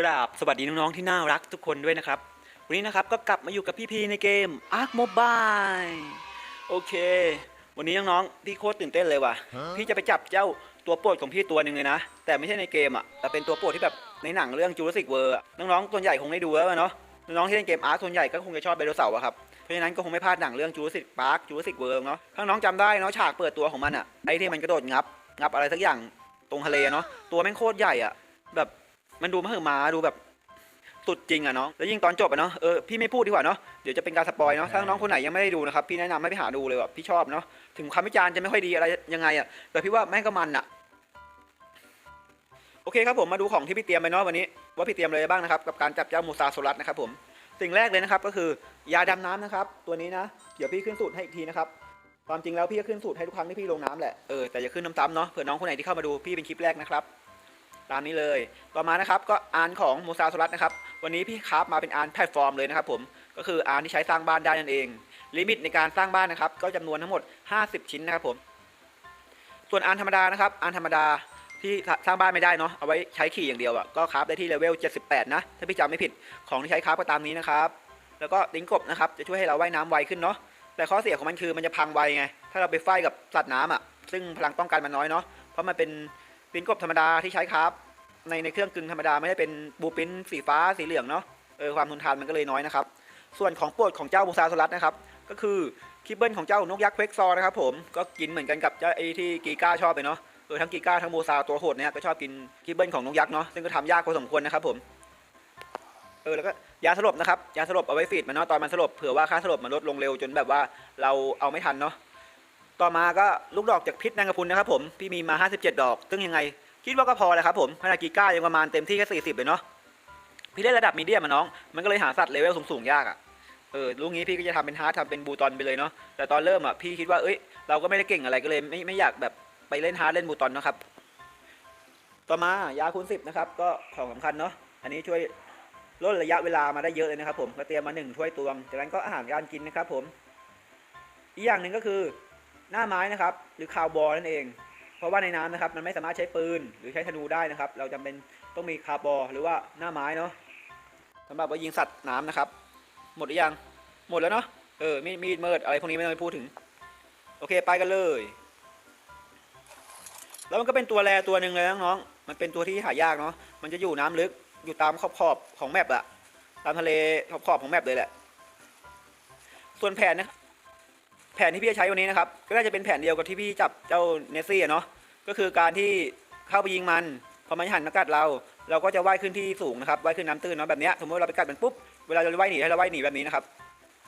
กราบสวัสดีน้องๆที่น่ารักทุกคนด้วยนะครับ วันนี้นะครับก็กลับมาอยู่กับพี่พีในเกม Ark Mobile โอเค วันนี้น้องๆพี่โคตรตื่นเต้นเลยว่ะ พี่จะไปจับเจ้าตัวโปรดของพี่ตัวหนึ่งเลยนะ แต่ไม่ใช่ในเกมอะแต่เป็นตัวโปรดที่แบบในหนังเรื่อง Jurassic World อะน้องๆส่วนใหญ่คงได้ดูแล้วอะเนาะน้องๆที่เล่นเกม Ark ส่วนใหญ่ก็คงจะชอบไดโนเสาร์อะครับ เพราะฉะนั้นก็คงไม่พลาดหนังเรื่อง Jurassic Park Jurassic World เนาะถ้าน้องจำได้เนาะฉากเปิดตัวของมันอะไอ้ที่มันกระโดดงับ งับอะไรสักอย่างตรงทะเลเนาะตัวแม่งโคตรใหญ่อะแบบ มันดูมหึมาดูแบบสุดจริงอะเนาะแล้วยิ่งตอนจบอะเนาะเออพี่ไม่พูดดีกว่าเนาะเดี๋ยวจะเป็นการสปอยเนาะถ้าน้องคนไหนยังไม่ได้ดูนะครับพี่แนะนำให้ไปหาดูเลยแบบพี่ชอบเนาะถึงคำวิจารณ์จะไม่ค่อยดีอะไรยังไงอะแต่พี่ว่าแม่งก็มันอะโอเคครับผมมาดูของที่พี่เตรียมไปเนาะวันนี้ว่าพี่เตรียมอะไรบ้างนะครับกับการจับเจ้ามูซาโซลัสนะครับผมสิ่งแรกเลยนะครับก็คือยาดำน้ำนะครับตัวนี้นะเดี๋ยวพี่ขึ้นสูตรให้อีกทีนะครับความจริงแล้วพี่ก็ขึ้นสูตรให้ทุกครั้งที่พี่ลงน้ำแหละเออแต่อย่าขึ้นน้ำซ้ำเนาะเผื่อน้องคนไหนที่เข้ามาดูพี่เป็นคลิปแรกนะครับ ตามนี้เลย ต่อมานะครับก็อานของมูซาโซลัสนะครับ วันนี้พี่คราฟมาเป็นอานแพลตฟอร์มเลยนะครับผม ก็คืออานที่ใช้สร้างบ้านได้นั่นเอง ลิมิตในการสร้างบ้านนะครับ ก็จำนวนทั้งหมด 50 ชิ้นนะครับผม ส่วนอานธรรมดานะครับอานธรรมดาที่สร้างบ้านไม่ได้เนาะ เอาไว้ใช้ขี่อย่างเดียวอะก็คราฟได้ที่เลเวล 78 นะ ถ้าพี่จำไม่ผิด ของที่ใช้คราฟก็ตามนี้นะครับ แล้วก็ลิงกบนะครับ จะช่วยให้เราว่ายน้ำไวขึ้นเนาะ แต่ข้อเสียของมันคือมันจะพังไวไง ถ้าเราไปไฟกับสัตว์น้ำอะซึ่งพลังป้องกันมันน้อยเนาะ เพราะมันเป็น ลิงกบธรรมดาที่ใช้คราฟในในเครื่องกึ่งธรรมดาไม่ได้เป็นบูปิ้นสีฟ้าสีเหลืองเนาะเออความทนทานมันก็เลยน้อยนะครับ ส่วนของโปรดของเจ้ามูซาโซลัสนะครับก็คือคิบเบิลของเจ้านกยักษ์เควกซอร์นะครับผมก็กินเหมือนกันกับเจ้าไอ้ที่กีก้าชอบไปเนาะเออทั้งกีก้าทั้งมูซาตัวโหดเนี่ยก็ชอบกินคิบเบิลของนกยักษ์เนาะซึ่งก็ทำยากพอสมควรนะครับผมเออแล้วก็ยาสลบนะครับยาสลบเอาไว้ฟีดมันเนาะตอนมันสลบเผื่อว่าค่าสลบมันลดลงเร็วจนแบบว่าเราเอาไม่ทันเนาะ ต่อมาก็ลูกดอกจากพิษแมงกะพรุนนะครับผมพี่มีมา 57 ดอก ซึ่งยังไง คิดว่าก็พอแหละครับผมขนาดกีก้ายังประมาณเต็มที่แค่สี่สิบเลยเนาะพี่เล่นระดับมีเดียมาน้อง มันก็เลยหาสัตว์เลเวลสูงๆยากอะ่ะเออลูกนี้พี่ก็จะทำเป็นฮาร์ดทำเป็นบูตอนไปเลยเนาะแต่ตอนเริ่มอะพี่คิดว่าเอ้ยเราก็ไม่ได้เก่งอะไรก็เลยไม่ไม่อยากแบบไปเล่นฮาร์ดเล่นบูตอนนะครับ ต่อมายาคูณสิบนะครับก็ของสำคัญเนาะอันนี้ช่วยลดระยะเวลามาได้เยอะเลยนะครับผมก็เตรียมมาหนึ่งถ้วยตวงจากนั้นก็อาหารการกินนะครับผม อีกอย่างหนึ่งก็คือ หน้าไม้นะครับ หรือคาวบอลนั่นเอง เพราะว่าในน้ำนะครับ มันไม่สามารถใช้ปืนหรือใช้ธนูได้นะครับ เราจำเป็นต้องมีคาร์บอหรือว่าหน้าไม้เนาะสำหรับว่ายิงสัตว์น้ำนะครับ หมดหรือยังหมดแล้วเนาะเออมีมีดเมิดอะไรพวกนี้ไม่ต้องไปพูดถึง โอเคไปกันเลย แล้วมันก็เป็นตัวแรตัวหนึ่งเลยน้องๆมันเป็นตัวที่หายากเนาะมันจะอยู่น้ำลึกอยู่ตามขอบขอบของแมปอะตามทะเลขอบขอบของแมปเลยแหละ ส่วนแผนนะ แผนที่พี่จะใช้วันนี้นะครับ ก็น่าจะเป็นแผนเดียวกับที่พี่จับเจ้าเนสซี่อะเนาะก็คือการที่เข้าไปยิงมันพอมันหันมากัดเรา เราก็จะว่ายขึ้นที่สูงนะครับว่ายขึ้นน้ำตื้นเนาะแบบนี้สมมติเราไปกัดมันปุ๊บเวลาเราว่ายหนีให้เราว่ายหนีแบบนี้นะครับ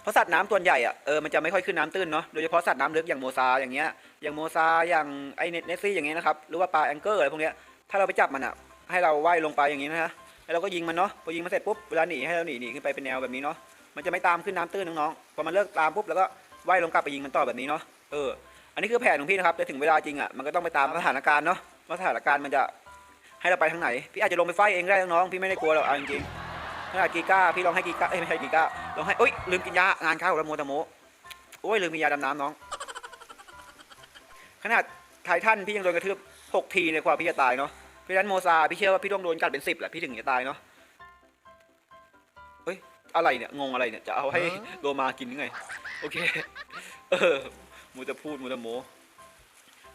เพราะสัตว์น้ำตัวใหญ่อะเออมันจะไม่ค่อยขึ้นน้ำตื้นเนาะโดยเฉพาะสัตว์น้ำลึกอย่างโมซาอย่างเงี้ยอย่างโมซาอย่างไอเนสซี่อย่างเงี้ยนะครับหรือว่าปลาแองเกอร์อะไรพวกเนี้ยถ้าเราไปจับมันอะให้เราว่ายลงไปอย่างนี้นะฮะแล้วเราก็ยิงมันเนาะพอยิงมันเสร็จปุ๊บเวลาหนีให้เราหนีหนีขึ้นไปเป็นแนวแบบนี้เนาะมันจะไม่ตามขึ้นน้ำตื้นน้องๆพอมันเลิกตามปุ๊บแล้วก็ ว่ายลงกลับไปยิงมันต่อแบบนี้เนาะเอออันนี้คือแผนของพี่นะครับแต่ถึงเวลาจริงอะมันก็ต้องไปตามสถานการณ์เนาะว่าสถานการณ์มันจะให้เราไปทางไหน พี่อาจจะลงไปไฟเองก็ได้น้องๆพี่ไม่ได้กลัวหรอกเอาจริงๆขนาดกีก้าพี่ลองให้กีก้าเอ้ยไม่ใช่กีก้าลองให้เอ้ยลืมกินยางานเข้าแล้วโมตะโมโอ้ยลืมมียาดำน้ำน้อง ขนาดไททันพี่ยังโดนกระทืบหกทีเลยกว่าพี่จะตายเนาะเพราะฉะนั้นโมซาพี่เชื่อว่าพี่ต้องโดนกัดเป็นสิบแหละพี่ถึงจะตายเนาะเฮ้ยอะไรเนี่ยงงอะไรเนี่ยจะเอาให้โลมากินยังไง โอเค เออมูจะพูดมูจะโม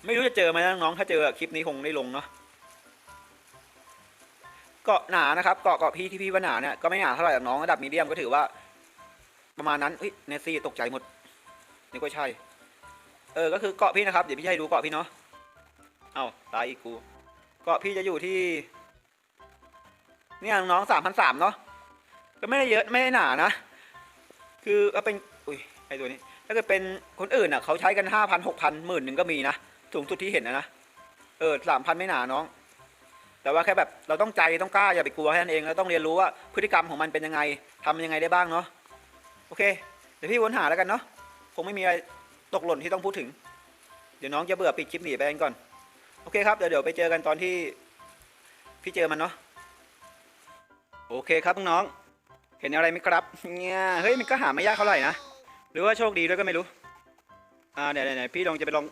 ไม่รู้จะเจอไหมน้องถ้าเจอคลิปนี้คงได้ลงเนาะเกาะหนานะครับเกาะเกาะพี่ที่พี่ว่าหนาเนี่ยก็ไม่หนาเท่าไหร่น้องระดับมีเดียมก็ถือว่า ประมาณนั้นเฮ้ยเนซี่ตกใจหมดนี่ก็ใช่ เออก็คือเกาะพี่นะครับเดี๋ยวพี่ให้ดูเกาะพี่เนาะเอ้าตายอีกกูเกาะพี่จะอยู่ที่เนี่ยน้องสามพันสามเนาะก็ไม่ได้เยอะไม่ได้หนานะ คือก็เป็นอุ้ย ไอตัวนี้ ถ้าเกิดเป็นคนอื่นอะเขาใช้กันห้าพันหกพันหมื่นหนึ่งก็มีนะสูงสุดที่เห็นนะนะเออสามพันไม่หนาน้อง แต่ว่าแค่แบบเราต้องใจต้องกล้าอย่าไปกลัวแค่นั้นเองแล้วต้องเรียนรู้ว่าพฤติกรรมของมันเป็นยังไงทำยังไงได้บ้างเนาะโอเคเดี๋ยวพี่วนหาแล้วกันเนาะคงไม่มีอะไรตกหล่นที่ต้องพูดถึง เดี๋ยวน้องจะเบื่อปิดคลิปหนีไปกันก่อนโอเคครับเดี๋ยวเดี๋ยวไปเจอกันตอนที่พี่เจอมันเนาะโอเคครับน้อง เห็นอะไรไหมครับเนี่ยเฮ้ยมันก็หาไม่ยากเท่าไหร่นะ หรือว่าโชคดีด้วยก็ไม่รู้ อ่าเดี๋ยวเดี๋ยวพี่ลองจะไปลอง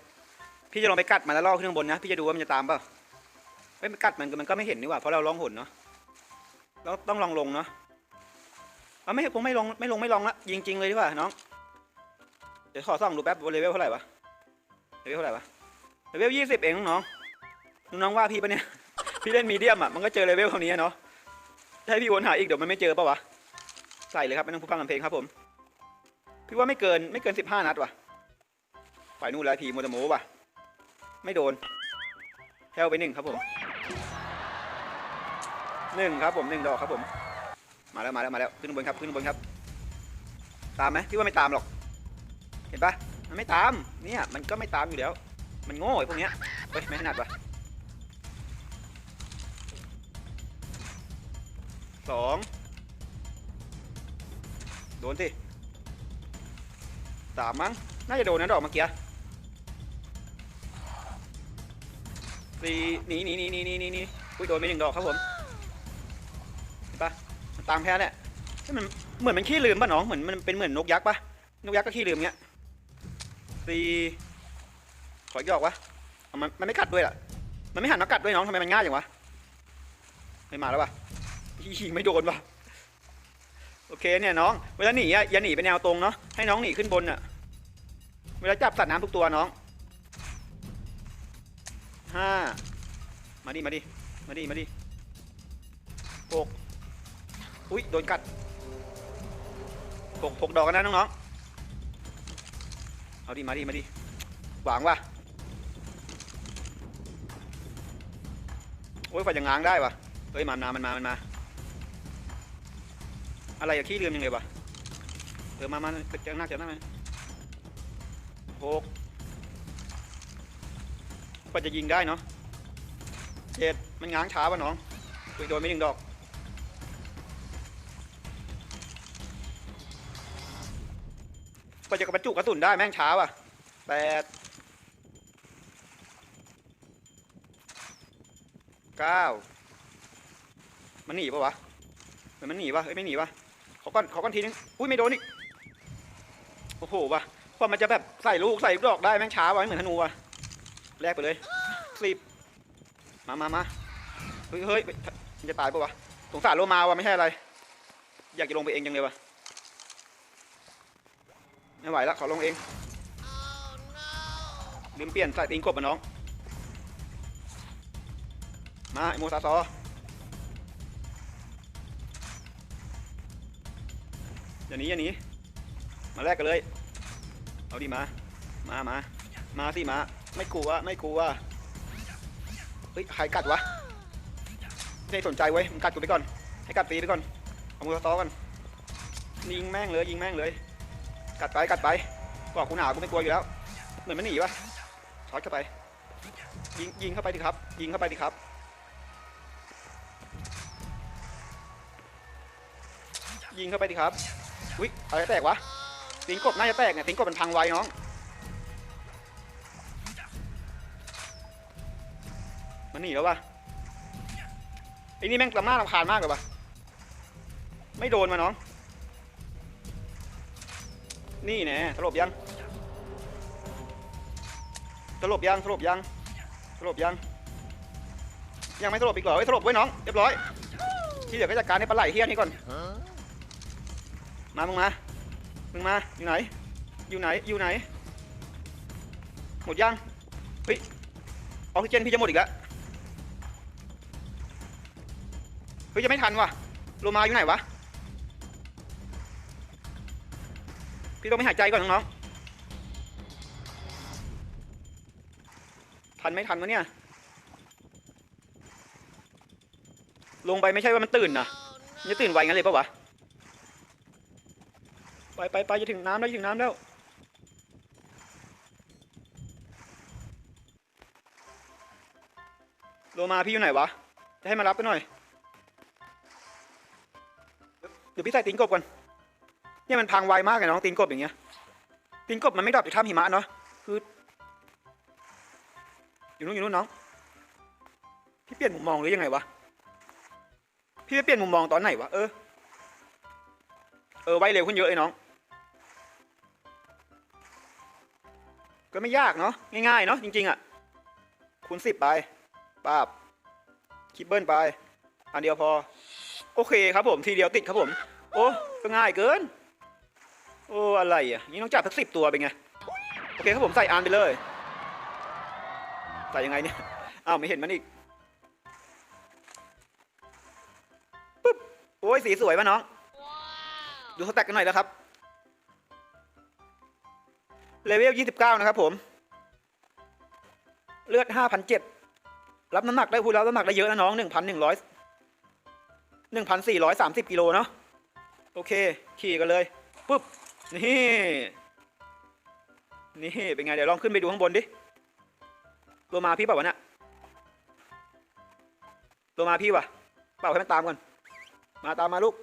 พี่จะลองไปกัดมันแล้วล่อขึ้นข้างบนนะ พี่จะดูว่ามันจะตามเปล่าเฮ้ยมันกัดมันมันก็ไม่เห็นนี่หว่าเพราะเราล่องหนเนาะลต้องต้องลองลงเนาะเอาไม่ผมไม่ลงไม่ลงไม่ลองละยิงจริงเลยดีกว่าน้อง เดี๋ยวขอส่องดูแป๊บเลเวลเท่าไหร่วะเลเวลเท่าไหร่วะเลเวลยี่สิบเองน้องน้องว่าพี่ปะเนี่ย พี่เล่นมีเดียมอะมันก็เจอเลเวลเท่านี้เนาะถ้าให้พี่วนหาอีกเดี๋ยวมันไม่เจอปะวะใส่เลยครับไม่ต้องพูดฟังลำเพลงครับผม พี่ว่าไม่เกินไม่เกินสิบห้านัดว่ะไปนู่นแล้วพีโมโตโมว่ะ ไม่โดนแฮลไปหนึ่งครับผมหนึ่งครับผมหนึ่งดอกครับผม มาแล้วมาแล้วมาแล้วขึ้นบนครับขึ้นบนครับ ตามไหมพี่ว่าไม่ตามหรอก เห็นปะมันไม่ตามเนี่ยมันก็ไม่ตามอยู่แล้ว มันโง่ไอ้พวกเนี้ยเฮ้ยไม่ถนัดวะสองโดนสิ สามมั้ง น่าจะโดนนะดอกเมื่อกี้สี่หนีหนีหนีหนีหนีหนีหนีอุ้ยโดนไปหนึ่งดอกครับผมเห็นปะมันตามแพ้เนี่ยเฮ้ยมันเหมือนมันขี้ลืมป่ะน้องเหมือนมันเป็นเหมือนนกยักษ์ป่ะนกยักษ์ก็ขี้ลืมเงี้ยสี่ขออีกดอกวะมันมันไม่กัดด้วยล่ะ มันไม่หันมากัดด้วยน้องทำไมมันง่ายอย่างวะไม่มาแล้ววะยิงไม่โดนวะโอเคเนี่ยน้องเวลาหนีอะอย่าหนีไปแนวตรงเนาะให้น้องหนีขึ้นบนอะ เวลาจับสัตว์น้ำทุกตัวน้องห้ามาดิมาดิมาดิมาดิหกอุ้ยโดนกัดหกหกดอกกันนะน้องๆเอาดิมาดิมาดิหวางว่ะโอ้ยฝ่าจะง้างได้วะเฮ้ยมันมามันมามันมา อะไรอะขี้ลืมยังไงวะเออมามาจ้าหน้าเจ้าหน้ไหม หกฝ่าจะยิงได้เนาะเจ็ดมันง้างช้าป่ะน้องอุ้ยโดนไม่หนึ่งดอก กว่าจะบรรจุกระสุนได้แม่งช้าว่ะแปดเก้ามันหนีปะวะเหมือนมันหนีปะเอ้ยไม่หนีปะขอก้อนขอก้อนทีนึง อุ้ยไม่โดนอีกโอ้โหว่ะ กว่ามันจะแบบใส่ลูกใส่ดอกได้แม่งช้าว่ะไม่เหมือนธนูว่ะแลกไปเลยสิบมามามาเฮ้ยเฮ้ยมันจะตายปะวะสงสารโลมาวะไม่ใช่อะไร อยากจะลงไปเองจังเลยวะไม่ไหวแล้วขอลงเองลืมเปลี่ยนใส่ตีนกบมาน้อง มาไอโมซาซออย่าหนีอย่าหนีมาแลกกันเลย เอาดิมา มามา มาสิมา ไม่กลัวไม่กลัวเฮ้ยใครกัดวะไม่สนใจเว้ยมันกัดกูไปก่อน ให้กัดตีไปก่อน เอามือซอกันยิงแม่งเลยยิงแม่งเลย กัดไปกัดไปบอกกูหนาวกูไม่กลัวอยู่แล้ว เหมือนมันหนีวะช็อตเข้าไป ยิงยิงเข้าไปดิครับ ยิงเข้าไปดิครับยิงเข้าไปดิครับ อุ้ยอะไรแตกวะ ตีนกบน่าจะแตกเนี่ยตีนกบมันพังไวน้อง มันหนีแล้ววะไอ้นี่แม่งกระมาลำคาญมากเลยปะไม่โดนมาน้อง นี่แน่สลบยังสลบยังสลบยังสลบยัง ยังไม่สลบอีกเหรอไอ้ยสลบไว้น้องเรียบร้อย ที่เหลือก็จัดการในปลาไหลเฮี้ยนี่ก่อน มามึงมา มึงมา อยู่ไหน อยู่ไหน อยู่ไหน หมดยัง เฮ้ย ออกซิเจนพี่จะหมดอีกแล้ว เฮ้ยจะไม่ทันว่ะ โลมาอยู่ไหนวะ พี่ต้องไปหายใจก่อนน้องๆทันไม่ทันวะเนี่ย ลงไปไม่ใช่ว่ามันตื่นนะมันจะตื่นไวงั้นเลยปะวะ ไปไปไปจะถึงน้ำแล้วจะถึงน้ำแล้วโลมาพี่อยู่ไหนวะจะให้มารับไปหน่อย เดี๋ยวพี่ใส่ตีนกบก่อนเนี่ยมันพังไวมากเลยน้องตีนกบอย่างเงี้ยตีนกบมันไม่ดับจากถ้ำหิมะเนาะคืออยู่นู้นอยู่นู้นน้องพี่เปลี่ยนมุมมองหรือยังไงวะพี่ไปเปลี่ยนมุมมองตอนไหนวะเออเออไวเร็วขึ้นเยอะเลยน้อง ก็ไม่ยากเนาะง่ายๆเนาะจริงๆอะคูณสิบไปปาบคิปเบิลไป อันเดียวพอ โอเคครับผมทีเดียวติดครับผม โอ้ก็ง่ายเกิน โอ้อะไรอะนี่ต้องจับสักสิบตัวเป็นไงโอเคครับผมใส่อานไปเลยใส่ยังไงเนี่ยอ้าวไม่เห็นมันอีกปุ๊บโอ้ยสีสวยป่ะน้อง ดูสแต็กกันหน่อยแล้วครับ เลเวลยี่สิบเก้านะครับผม เลือดห้าพันเจ็ดรับน้ำหนักได้พูดแล้วน้ำหนักได้เยอะนะน้องหนึ่งพันหนึ่งร้อยหนึ่งพันสี่ร้อยสามสิบกิโลเนาะ โอเค ขี่กันเลย ปุ๊บ นี่ นี่ เป็นไง เดี๋ยวลองขึ้นไปดูข้างบนดิโลมาพี่เปล่าวะเนี่ยโลมาพี่วะเปล่าให้มันตามก่อน มาตามมาลูก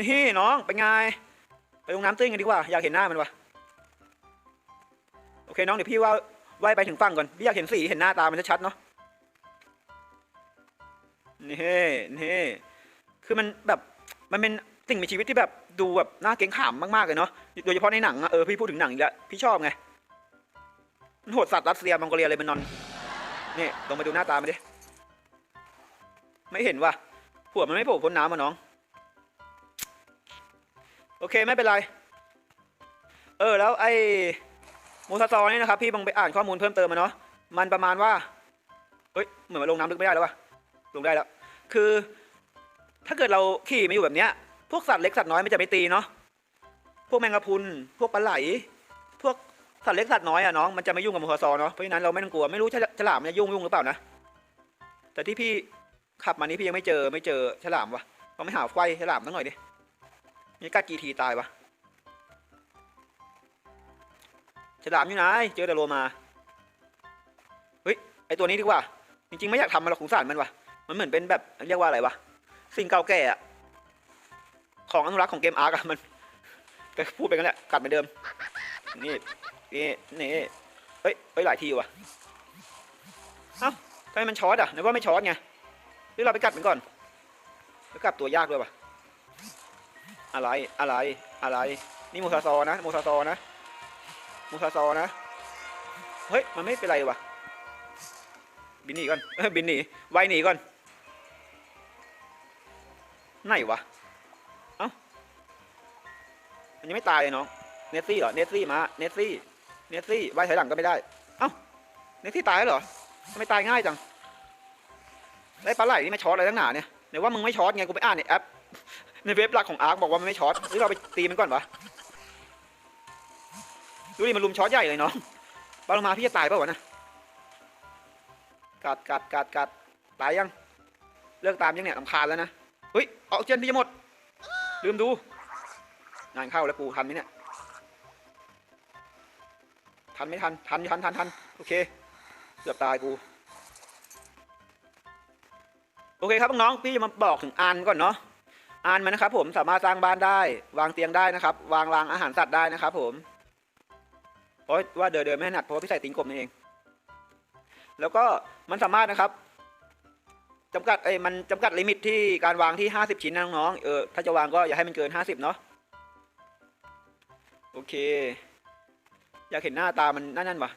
นี่น้องเป็นไง ไปลงน้ำตื้นกันดีกว่า อยากเห็นหน้ามันวะโอเคน้องเดี๋ยวพี่ว่าว่ายไปถึงฝั่งก่อน พี่อยากเห็นสีเห็นหน้าตามันชัดๆเนาะ นี่นี่ คือมันแบบ มันเป็นสิ่งมีชีวิตที่แบบดูแบบน่าเกรงขามมากๆเลยเนาะ โดยเฉพาะในหนังอะเออพี่พูดถึงหนังอีกแล้วพี่ชอบไง มันโหดสัตว์รัสเซียมองโกเลียเลยมันนอน นี่ลงมาดูหน้าตามันดิ ไม่เห็นว่ะหัวมันไม่โผล่พ้นน้ำมาน้อง โอเคไม่เป็นไร เออแล้วไอ้โมซาซอนี่นะครับพี่บังไปอ่านข้อมูลเพิ่มเติมมาเนาะมันประมาณว่าเฮ้ยเหมือนมันลงน้ำลึกไม่ได้แล้ววะลงได้แล้ว คือ ถ้าเกิดเราขี่มาอยู่แบบเนี้ย พวกสัตว์เล็กสัตว์น้อยมันจะไม่ตีเนาะพวกแมงกะพรุนพวกปลาไหล พวกสัตว์เล็กสัตว์น้อยอะน้องมันจะไม่ยุ่งกับโมซาซอเนาะเพราะฉะนั้นเราไม่ต้องกลัวไม่รู้ฉลามมันจะยุ่งยุ่งหรือเปล่านะแต่ที่พี่ขับมานี้พี่ยังไม่เจอไม่เจอฉลามวะลองไม่หาไฟฉลามสักหน่อยดิ นี่กัดกีทีตายวะฉลามอยู่ไหน เจอแต่โลมา เฮ้ย ไอตัวนี้ดีกว่า จริงๆ ไม่อยากทำมันหรอกสงสารมันวะมันเหมือนเป็นแบบเรียกว่าอะไรวะ สิ่งเก่าแก่อะของอนุรักษ์ของเกมอาร์กอะมันก็พูดไปกันแหละ กัดเหมือนเดิม นี่ นี่ นี่ เฮ้ย เฮ้ย หลายทีว่ะ เอ้าทำไมมันช็อตอะนึกว่าไม่ช็อตไงหรือเราไปกัดมันก่อน แล้วกัดตัวยากด้วยวะ อะไรอะไรอะไร นี่โมซาซอนะโมซาซอนะโมซาซอนะ เฮ้ย มันไม่เป็นไรวะบินหนีก่อนเอ้ยบินหนีไวหนีก่อน ไหนวะ เอ้ามันยังไม่ตายเลยน้อง เนสซี่เหรอ เนสซี่มา เนสซี่ เนสซี่ไว้ถอยหลังก็ไม่ได้ เอ้า เนสซี่ตายแล้วเหรอทำไมตายง่ายจังไอ้ปลาไหลนี่ไม่ช็อตอะไรตั้งหนาเนี่ยไหนว่ามึงไม่ช็อตไง กูไปอ่านในแอป ในเว็บหลักของอาร์คบอกว่ามันไม่ช็อตหรือเราไปตีมันก่อนวะดูดิมันลุมช็อตใหญ่เลยเนาะปลาโลมาพี่จะตายเปล่าวะนะกัดกัดกัดกัดตายยัง เลิกตามยังเนี่ยลำคาญแล้วนะเฮ้ยออกเจนพี่จะหมด ลืมดู งานเข้าแล้วกูทันไหมเนี่ย ทันไม่ทัน ทันทันทันทันโอเค เกือบตายกู โอเคครับน้องพี่จะมาบอกถึงอันก่อนเนาะ อันมันนะครับ ผมสามารถสร้างบ้านได้ วางเตียงได้นะครับ วางรางอาหารสัตว์ได้นะครับ ผมเพราะว่าเดินเดินไม่ถนัดเพราะว่าพี่ใส่ตีนกบนี่เอง แล้วก็มันสามารถนะครับจำกัดเอ้ยมันจำกัดลิมิตที่การวางที่ 50 ชิ้นนะน้องๆเออถ้าจะวางก็อย่าให้มันเกิน 50 เนาะโอเค อยากเห็นหน้าตามันนั่นนั่นวะ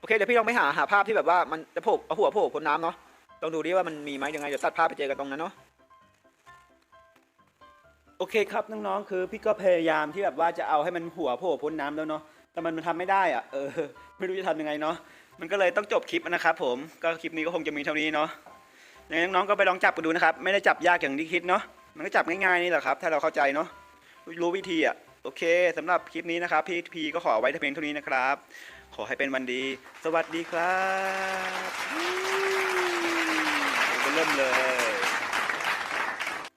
โอเคเดี๋ยวพี่ลองไปหาหาภาพที่แบบว่ามันจะโผล่เอาหัวโผล่พ้นน้ำเนาะลองดูดิว่ามันมีไหมยังไงเดี๋ยวตัดภาพไปเจอกันตรงนั้นเนาะ โอเคครับน้องๆคือพี่ก็พยายามที่แบบว่าจะเอาให้มันหัวโผล่พ้นน้ำแล้วเนาะแต่มันมันทำไม่ได้อะเออไม่รู้จะทำยังไงเนาะมันก็เลยต้องจบคลิปนะครับผมก็คลิปนี้ก็คงจะมีเท่านี้เนาะยังไงน้องๆก็ไปลองจับกันดูนะครับ ไม่ได้จับยากอย่างที่คิดเนาะมันก็จับง่ายๆนี่แหละครับ ถ้าเราเข้าใจเนาะรู้วิธีอะโอเคสำหรับคลิปนี้นะครับพี่พีก็ขอไว้แต่เพียงเท่านี้นะครับ ขอให้เป็นวันดี สวัสดีครับเริ่มเลย